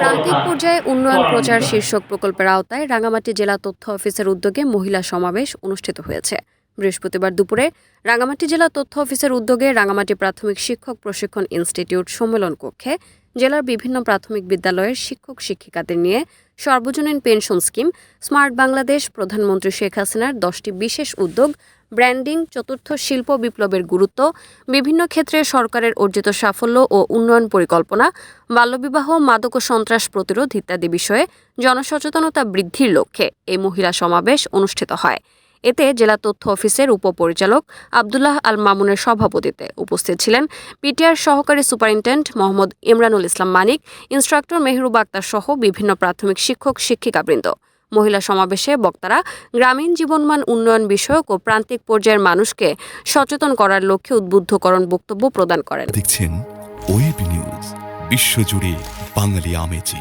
প্রান্তিক পর্যায়ে উন্নয়ন প্রচার শীর্ষক প্রকল্পের আওতায় রাঙামাটি জেলা তথ্য অফিসের উদ্যোগে মহিলা সমাবেশ অনুষ্ঠিত হয়েছে। বৃহস্পতিবার দুপুরে রাঙামাটি জেলা তথ্য অফিসের উদ্যোগে রাঙামাটি প্রাথমিক শিক্ষক প্রশিক্ষণ ইনস্টিটিউট সম্মেলন কক্ষে জেলার বিভিন্ন প্রাথমিক বিদ্যালয়ের শিক্ষক শিক্ষিকাদের নিয়ে সর্বজনীন পেনশন স্কিম, স্মার্ট বাংলাদেশ, প্রধানমন্ত্রী শেখ হাসিনার দশটি বিশেষ উদ্যোগ, ব্র্যান্ডিং, চতুর্থ শিল্প বিপ্লবের গুরুত্ব, বিভিন্ন ক্ষেত্রে সরকারের অর্জিত সাফল্য ও উন্নয়ন পরিকল্পনা, বাল্যবিবাহ, মাদক ও সন্ত্রাস প্রতিরোধ ইত্যাদি বিষয়ে জনসচেতনতা বৃদ্ধির লক্ষ্যে এই মহিলা সমাবেশ অনুষ্ঠিত হয়। এতে জেলা তথ্য অফিসের উপপরিচালক আবদুল্লাহ আল মামুনের সভাপতিতে উপস্থিত ছিলেন পিটিআর সহকারী সুপারিনটেন্ডেন্ট মোহাম্মদ ইমরানুল ইসলাম মানিক, ইনস্ট্রাক্টর মেহরুব আক্তার সহ বিভিন্ন প্রাথমিক শিক্ষক, শিক্ষিকাবৃন্দ। মহিলা সমাবেশে বক্তারা গ্রামীণ জীবনমান উন্নয়ন বিষয়ক ও প্রান্তিক পর্যায়ের মানুষকে সচেতন করার লক্ষ্যে উদ্বুদ্ধকরণ বক্তব্য প্রদান করেন। দেখছেন ওয়েব নিউজ বিশ্বজুড়ে বাঙালি আমেজি।